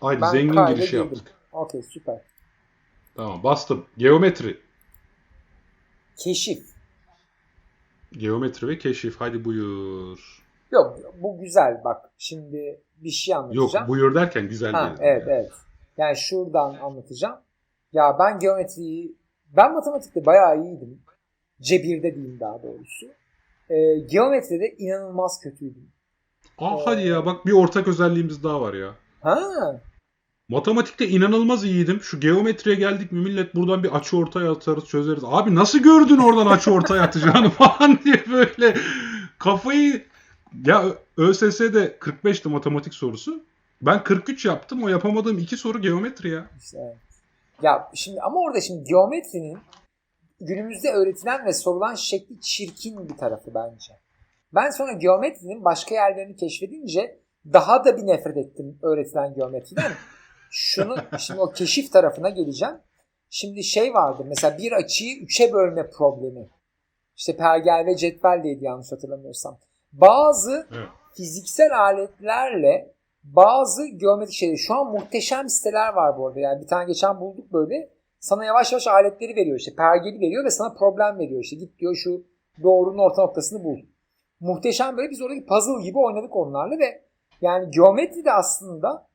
Haydi Ben zengin kayda girişi girdim. yaptık. Okey süper. Tamam bastım. Geometri. Keşif. Geometri ve keşif. Hadi buyur. Yok bu güzel bak. Şimdi bir şey Yok anlatacağım. buyur derken güzel Ha, değil. evet evet. Yani şuradan anlatacağım. Ya ben geometriyi ben matematikte bayağı iyiydim. Cebirde diyeyim daha doğrusu. Ee, geometride inanılmaz kötüydüm. Aa hadi ya bak bir ortak özelliğimiz daha var ya. Ha, Matematikte inanılmaz iyiydim. Şu geometriye geldik mi millet buradan bir açı ortaya atarız çözeriz. Abi nasıl gördün oradan açı ortaya atacağını falan diye böyle kafayı ya ÖSS'de 45'ti matematik sorusu. Ben 43 yaptım. O yapamadığım iki soru geometri ya. işte evet. Ya şimdi ama orada şimdi geometrinin günümüzde öğretilen ve sorulan şekli çirkin bir tarafı bence. Ben sonra geometrinin başka yerlerini keşfedince daha da bir nefret ettim öğretilen geometriden. Şunu şimdi o keşif tarafına geleceğim. Şimdi şey vardı mesela bir açıyı üçe bölme problemi. İşte pergel ve cetvelleydi yanlış hatırlamıyorsam. Bazı Evet. fiziksel aletlerle bazı geometrik şeyler. Şu an muhteşem siteler var bu arada. Yani bir tane geçen bulduk böyle. Sana yavaş yavaş aletleri veriyor işte. Pergeli veriyor ve sana problem veriyor işte. Git diyor şu doğrunun orta noktasını bul. Muhteşem böyle biz orada bir puzzle gibi oynadık onlarla ve yani geometri de aslında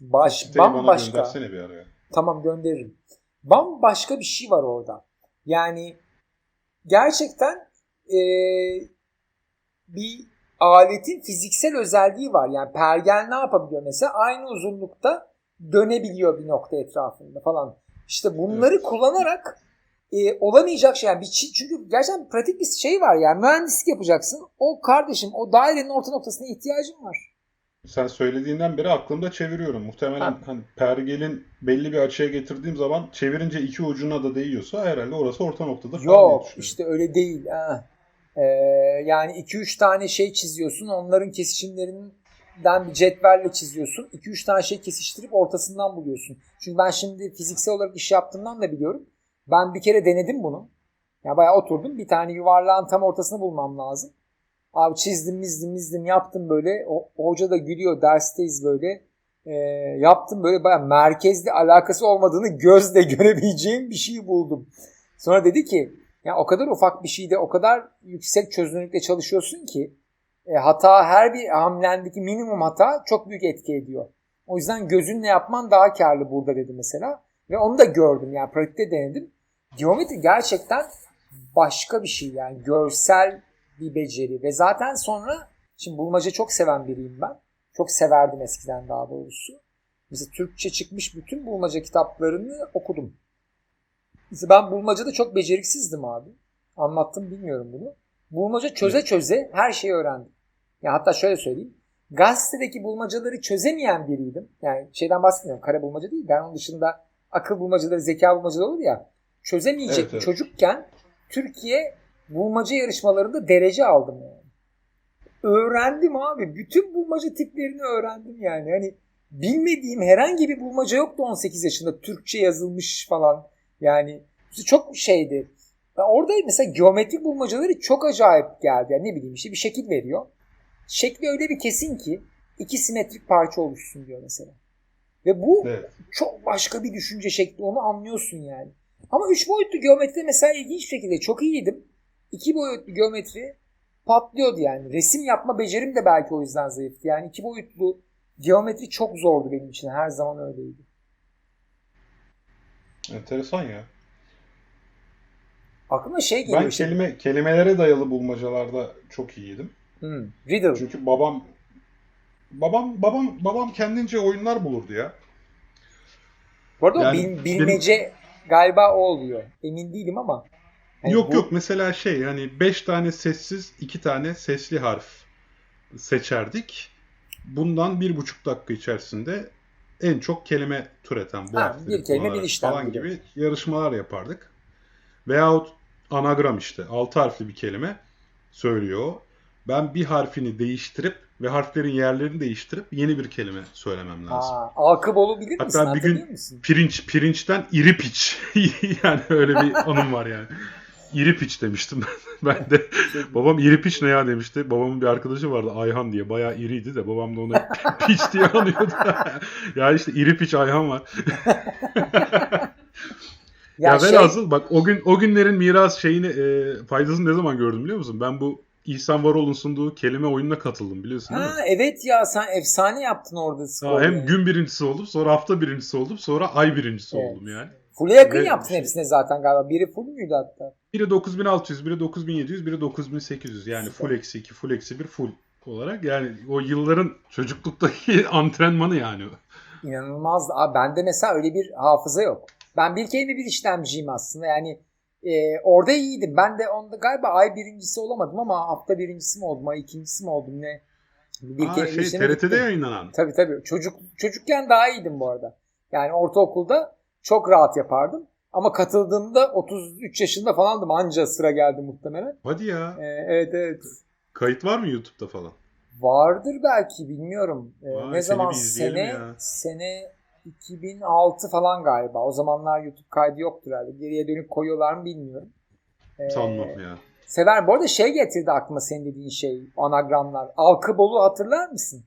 baş, Siteyi bambaşka. bir araya. Tamam gönderirim. Bambaşka bir şey var orada. Yani gerçekten eee, bir aletin fiziksel özelliği var. Yani pergel ne yapabiliyor mesela? Aynı uzunlukta dönebiliyor bir nokta etrafında falan. İşte bunları kullanarak e, olamayacak şey. Yani bir, çünkü gerçekten pratik bir şey var yani. Mühendislik yapacaksın. O kardeşim o dairenin orta noktasına ihtiyacın var. Sen söylediğinden beri aklımda çeviriyorum. Muhtemelen Ha. hani pergelin belli bir açıya getirdiğim zaman çevirince iki ucuna da değiyorsa herhalde orası orta diye Yok işte öyle değil. Ha. Ee, yani 2-3 tane şey çiziyorsun. Onların kesişimlerinden bir cetvelle çiziyorsun. 2-3 tane şey kesiştirip ortasından buluyorsun. Çünkü ben şimdi fiziksel olarak iş yaptığımdan da biliyorum. Ben bir kere denedim bunu. Ya bayağı oturdum. Bir tane yuvarlağın tam ortasını bulmam lazım. Abi çizdim, mizdim, mizdim yaptım böyle. O, hoca da gülüyor. Dersteyiz böyle. Ee, yaptım böyle bayağı merkezli alakası olmadığını gözle görebileceğim bir şey buldum. Sonra dedi ki ya o kadar ufak bir şeyde o kadar yüksek çözünürlükle çalışıyorsun ki e, hata her bir hamlendeki minimum hata çok büyük etki ediyor. O yüzden gözünle yapman daha karlı burada dedi mesela. Ve onu da gördüm yani pratikte denedim. Geometri gerçekten başka bir şey yani görsel bir beceri ve zaten sonra şimdi bulmaca çok seven biriyim ben. Çok severdim eskiden daha doğrusu. Mesela Türkçe çıkmış bütün bulmaca kitaplarını okudum. Mesela ben bulmacada çok beceriksizdim abi. Anlattım bilmiyorum bunu. Bulmaca çöze çöze her şeyi öğrendim. Ya hatta şöyle söyleyeyim. Gazetedeki bulmacaları çözemeyen biriydim. Yani şeyden bahsetmiyorum. Kara bulmaca değil. Ben onun dışında akıl bulmacaları, zeka bulmacaları olur ya. Çözemeyecek Evet, evet. çocukken Türkiye bulmaca yarışmalarında derece aldım yani. Öğrendim abi. Bütün bulmaca tiplerini öğrendim yani. Hani bilmediğim herhangi bir bulmaca yoktu 18 yaşında. Türkçe yazılmış falan. Yani çok şeydi. Ben orada mesela geometrik bulmacaları çok acayip geldi. Yani ne bileyim işte bir şekil veriyor. Şekli öyle bir kesin ki iki simetrik parça oluşsun diyor mesela. Ve bu Evet. çok başka bir düşünce şekli onu anlıyorsun yani. Ama üç boyutlu geometride mesela ilginç bir şekilde çok iyiydim. İki boyutlu geometri patlıyordu yani. Resim yapma becerim de belki o yüzden zayıftı. Yani iki boyutlu geometri çok zordu benim için. Her zaman öyleydi. Enteresan ya. Aklıma şey geliyor Ben işte. kelime kelimelere dayalı bulmacalarda çok iyiydim. Hmm, riddle. Çünkü babam babam babam babam kendince oyunlar bulurdu ya. Bu arada Yani bil- bilmece galiba o oluyor. Emin değilim ama. Hani yok bu- yok mesela şey yani 5 tane sessiz 2 tane sesli harf seçerdik. Bundan bir buçuk dakika içerisinde en çok kelime türeten bu Ha, harfleri bir kelime, bir işlem falan gibi. gibi yarışmalar yapardık. Veyahut anagram işte 6 harfli bir kelime söylüyor. Ben bir harfini değiştirip ve harflerin yerlerini değiştirip yeni bir kelime söylemem lazım. Aa, Alkıbolu bilir misin? Hatta bir gün musun? pirinç pirinçten iri piç yani öyle bir anım var yani. iri piç demiştim ben de. babam iri piç ne ya demişti. Babamın bir arkadaşı vardı Ayhan diye. Bayağı iriydi de babam da ona piç diye anıyordu. ya işte iri piç Ayhan var. ya, ya şey... velhasıl bak o gün o günlerin miras şeyini e, faydasını ne zaman gördüm biliyor musun? Ben bu İhsan Varol'un sunduğu kelime oyununa katıldım biliyorsun değil ha, mi? Evet ya sen efsane yaptın orada skoru. Hem yani. gün birincisi oldum sonra hafta birincisi oldum sonra ay birincisi evet. oldum yani. Full'e yakın Ve yaptın şey, hepsine zaten galiba. Biri full müydü hatta? Biri 9600, biri 9700, biri 9800. Yani full eksi 2, full eksi 1, full olarak. Yani o yılların çocukluktaki antrenmanı yani. İnanılmaz. Abi bende mesela öyle bir hafıza yok. Ben bir kelime bir işlemciyim aslında. Yani e, orada iyiydim. Ben de onda galiba ay birincisi olamadım ama hafta birincisi mi oldum, ay ikincisi mi oldum ne? Bir Aa, şey TRT'de gittim. yayınlanan. Tabii tabii. Çocuk, çocukken daha iyiydim bu arada. Yani ortaokulda çok rahat yapardım. Ama katıldığımda 33 yaşında falandım. Anca sıra geldi muhtemelen. Hadi ya. Ee, evet evet. Kayıt var mı YouTube'da falan? Vardır belki bilmiyorum. Ee, Vay, ne zaman sene ya. sene 2006 falan galiba. O zamanlar YouTube kaydı yoktur herhalde. Geriye dönüp koyuyorlar mı bilmiyorum. Ee, Sanmam ya. Sever. Bu arada şey getirdi aklıma senin dediğin şey. Anagramlar. Alkıbol'u hatırlar mısın?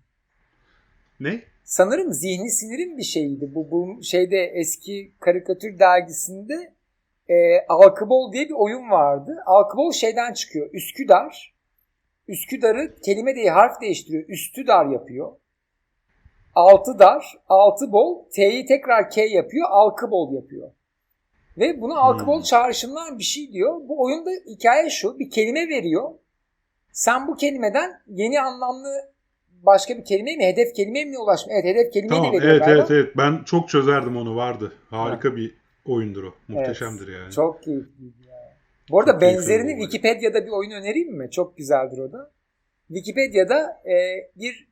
Ne? Sanırım zihni sinirin bir şeyiydi. Bu, bu şeyde eski karikatür dergisinde e, Alkıbol diye bir oyun vardı. Alkıbol şeyden çıkıyor. Üsküdar. Üsküdar'ı kelime değil harf değiştiriyor. Üstüdar yapıyor. Altı dar, altı bol, T'yi tekrar K yapıyor, alkıbol yapıyor. Ve bunu alkıbol hmm. çağrışımlar bir şey diyor. Bu oyunda hikaye şu, bir kelime veriyor. Sen bu kelimeden yeni anlamlı başka bir kelime mi? Hedef kelime mi ulaşma? Evet hedef kelime tamam, de veriyor Evet galiba. evet evet. Ben çok çözerdim onu vardı. Harika ha. bir oyundur o. Muhteşemdir evet, yani. Çok keyifliydi ya. Bu arada çok benzerini Wikipedia'da bir oyun önereyim mi? Çok güzeldir o da. Wikipedia'da e, bir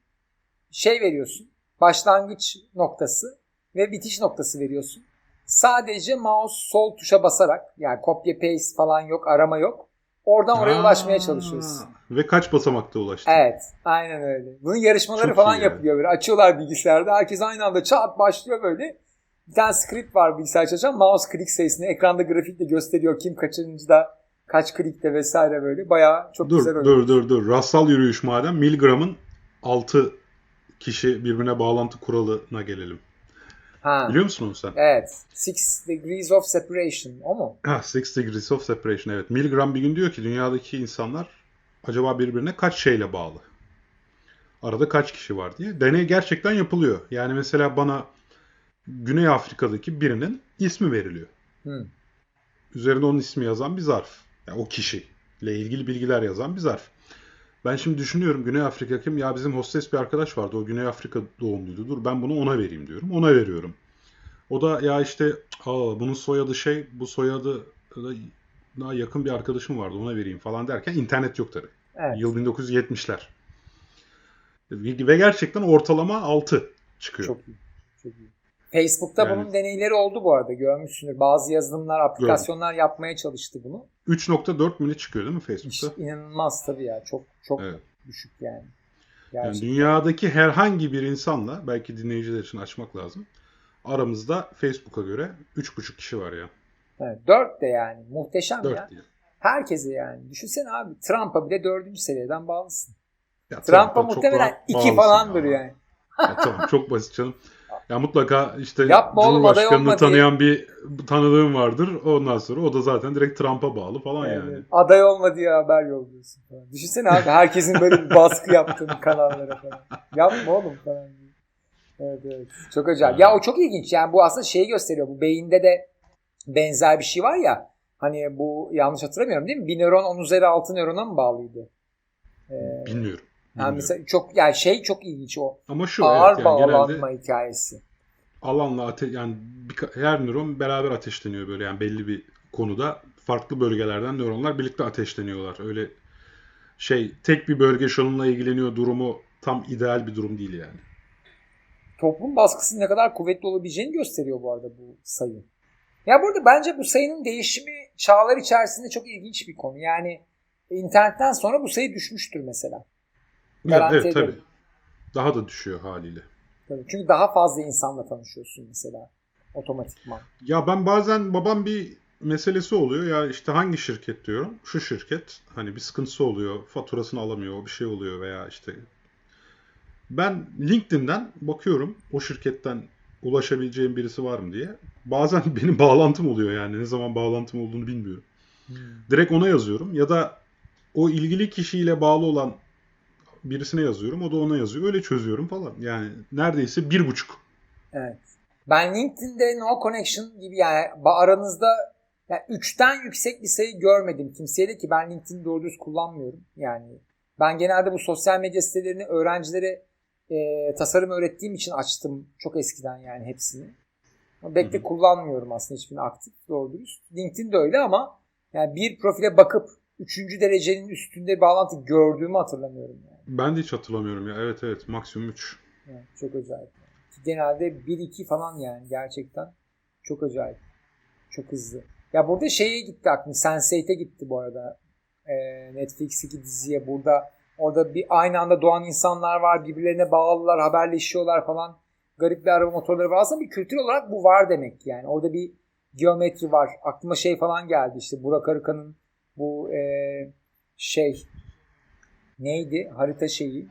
şey veriyorsun. Başlangıç noktası ve bitiş noktası veriyorsun. Sadece mouse sol tuşa basarak yani kopya paste falan yok, arama yok. Oradan oraya Aa, ulaşmaya çalışıyorsun. Ve kaç basamakta ulaştın? Evet. Aynen öyle. Bunun yarışmaları Çok falan yapılıyor böyle. Açıyorlar bilgisayarda. Herkes aynı anda çat başlıyor böyle. Bir tane script var bilgisayar çalışan. Mouse click sayısını ekranda grafikle gösteriyor. Kim kaçıncıda kaç klikte vesaire böyle. Bayağı çok dur, güzel dur, Dur dur dur. Rassal yürüyüş madem. Milgram'ın 6 kişi birbirine bağlantı kuralına gelelim. Ha. Biliyor musun onu sen? Evet. Six Degrees of Separation. O mu? Ha, Six Degrees of Separation evet. Milgram bir gün diyor ki dünyadaki insanlar acaba birbirine kaç şeyle bağlı? Arada kaç kişi var diye. Deney gerçekten yapılıyor. Yani mesela bana Güney Afrika'daki birinin ismi veriliyor. Hmm. Üzerinde onun ismi yazan bir zarf. Yani o kişiyle ilgili bilgiler yazan bir zarf. Ben şimdi düşünüyorum Güney Afrika kim? Ya bizim hostes bir arkadaş vardı. O Güney Afrika doğumluydu. Dur ben bunu ona vereyim diyorum. Ona veriyorum. O da ya işte Aa, bunun soyadı şey bu soyadı daha yakın bir arkadaşım vardı ona vereyim falan derken internet yok tabii. Evet. Yıl 1970'ler. Ve gerçekten ortalama 6 çıkıyor. Çok iyi. Çok iyi. Facebook'ta yani, bunun deneyleri oldu bu arada görmüşsünüz. Bazı yazılımlar, aplikasyonlar gördüm. yapmaya çalıştı bunu. 3.4 mili çıkıyor değil mi Facebook'ta? İnanılmaz tabii ya. Çok çok evet. düşük yani. Gerçekten. Yani dünyadaki herhangi bir insanla belki dinleyiciler için açmak lazım. Aramızda Facebook'a göre 3.5 kişi var ya. Evet, 4 de yani. Muhteşem 4 ya. Diye. Herkese yani. Düşünsene abi Trump'a bile 4. seviyeden bağlısın. Trump'a muhtemelen 2 falandır ya. yani. ya tamam çok basit canım. Ya mutlaka işte Yapma Cumhurbaşkanını oğlum, tanıyan diye. bir tanıdığım vardır. Ondan sonra o da zaten direkt Trump'a bağlı falan evet. yani. Aday olma diye haber yolluyorsun falan. Düşünsene abi herkesin böyle bir baskı yaptığını kanallara falan. Yapma oğlum falan. Evet evet. Çok acayip. Ya o çok ilginç. Yani bu aslında şeyi gösteriyor. Bu beyinde de benzer bir şey var ya. Hani bu yanlış hatırlamıyorum değil mi? Bir nöron 10 üzeri 6 nörona mı bağlıydı? Ee, Bilmiyorum. Yani mesela çok yani şey çok ilginç o. Ama şu ağır evet, yani bağlanma hikayesi. Alanla ate yani bir, her nöron beraber ateşleniyor böyle yani belli bir konuda farklı bölgelerden nöronlar birlikte ateşleniyorlar. Öyle şey tek bir bölge şununla ilgileniyor durumu tam ideal bir durum değil yani. Toplum baskısının ne kadar kuvvetli olabileceğini gösteriyor bu arada bu sayı. Ya burada bence bu sayının değişimi çağlar içerisinde çok ilginç bir konu. Yani internetten sonra bu sayı düşmüştür mesela. Garanti evet, ederim. tabii. Daha da düşüyor haliyle. Tabii. Çünkü daha fazla insanla tanışıyorsun mesela otomatikman. Ya ben bazen babam bir meselesi oluyor. Ya işte hangi şirket diyorum? Şu şirket. Hani bir sıkıntısı oluyor. Faturasını alamıyor. Bir şey oluyor veya işte ben LinkedIn'den bakıyorum o şirketten ulaşabileceğim birisi var mı diye. Bazen benim bağlantım oluyor yani. Ne zaman bağlantım olduğunu bilmiyorum. Direkt ona yazıyorum ya da o ilgili kişiyle bağlı olan birisine yazıyorum. O da ona yazıyor. Öyle çözüyorum falan. Yani neredeyse bir buçuk. Evet. Ben LinkedIn'de no connection gibi yani aranızda yani 3'ten yüksek bir sayı görmedim kimseye de ki ben LinkedIn doğru düz kullanmıyorum. Yani ben genelde bu sosyal medya sitelerini öğrencilere e, tasarım öğrettiğim için açtım çok eskiden yani hepsini. Ama Pek de kullanmıyorum aslında hiçbirini aktif doğru dürüst. LinkedIn de öyle ama yani bir profile bakıp 3. derecenin üstünde bir bağlantı gördüğümü hatırlamıyorum yani. Ben de hiç hatırlamıyorum ya. Evet evet maksimum 3. Yani çok acayip. Genelde 1-2 falan yani gerçekten. Çok acayip. Çok hızlı. Ya burada şeye gitti aklım. Sense8'e gitti bu arada. Ee, Netflix'teki diziye burada orada bir aynı anda doğan insanlar var. Birbirlerine bağlılar, haberleşiyorlar falan. Garip bir araba motorları var. Aslında bir kültür olarak bu var demek yani. Orada bir geometri var. Aklıma şey falan geldi işte Burak Arıkan'ın bu ee, şey neydi? Harita şeyi.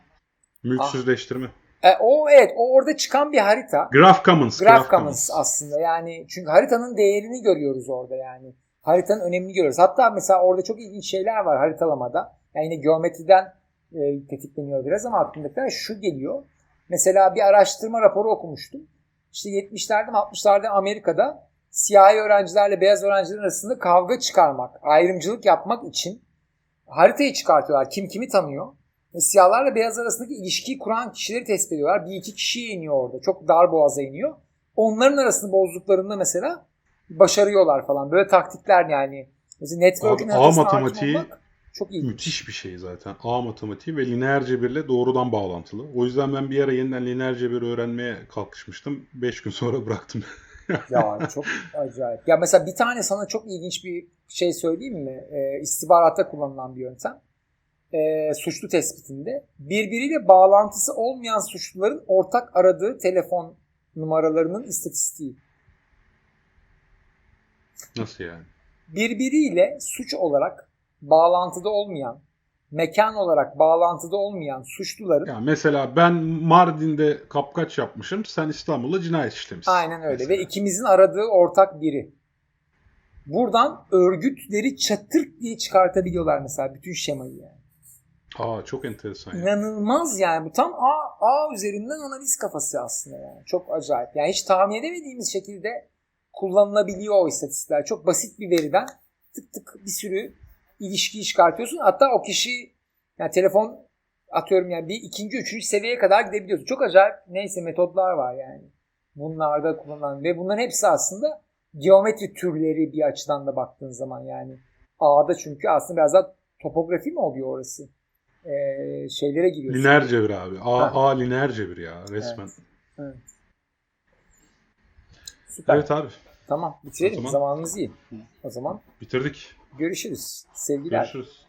Mülksüzleştirme. E, o evet o orada çıkan bir harita. Graph Commons. Graph Commons aslında yani çünkü haritanın değerini görüyoruz orada yani. Haritanın önemini görüyoruz. Hatta mesela orada çok ilginç şeyler var haritalamada. Yani yine geometriden e, tetikleniyor biraz ama aklımdakiler şu geliyor. Mesela bir araştırma raporu okumuştum. İşte 70'lerde 60'larda Amerika'da siyahi öğrencilerle beyaz öğrenciler arasında kavga çıkarmak, ayrımcılık yapmak için haritayı çıkartıyorlar. Kim kimi tanıyor. Ve siyahlarla beyaz arasındaki ilişkiyi kuran kişileri tespit ediyorlar. Bir iki kişiye iniyor orada. Çok dar boğaza iniyor. Onların arasını bozduklarında mesela başarıyorlar falan. Böyle taktikler yani. Mesela network'ün Abi, hakim matematiği olmak çok iyi. Müthiş bir şey zaten. A matematiği ve lineer cebirle doğrudan bağlantılı. O yüzden ben bir ara yeniden lineer cebir öğrenmeye kalkışmıştım. 5 gün sonra bıraktım. Ya çok acayip. Ya mesela bir tane sana çok ilginç bir şey söyleyeyim mi? Ee, istihbaratta kullanılan bir yöntem. Ee, suçlu tespitinde birbiriyle bağlantısı olmayan suçluların ortak aradığı telefon numaralarının istatistiği. Nasıl yani? birbiriyle suç olarak bağlantıda olmayan, mekan olarak bağlantıda olmayan suçluların Ya mesela ben Mardin'de kapkaç yapmışım. Sen İstanbul'da cinayet işlemişsin. aynen öyle Mesela. ve ikimizin aradığı ortak biri. Buradan örgütleri çatırt diye çıkartabiliyorlar mesela bütün şemayı yani. Aa çok enteresan. İnanılmaz yani bu tam A, A üzerinden analiz kafası aslında yani. Çok acayip. Yani hiç tahmin edemediğimiz şekilde kullanılabiliyor o istatistikler. Çok basit bir veriden tık tık bir sürü ilişkiyi çıkartıyorsun. Hatta o kişi yani telefon atıyorum yani bir ikinci, üçüncü seviyeye kadar gidebiliyorsun. Çok acayip neyse metotlar var yani. Bunlarda kullanılan ve bunların hepsi aslında geometri türleri bir açıdan da baktığın zaman yani. A'da çünkü aslında biraz daha topografi mi oluyor orası? Ee, şeylere giriyorsun. Lineer cebir abi. A, Ha. A lineer cebir ya resmen. Evet. Süper. Evet, abi. Tamam bitirelim. Zaman- Zamanımız iyi. O zaman Bitirdik. Görüşürüz. Sevgiler. Görüşürüz.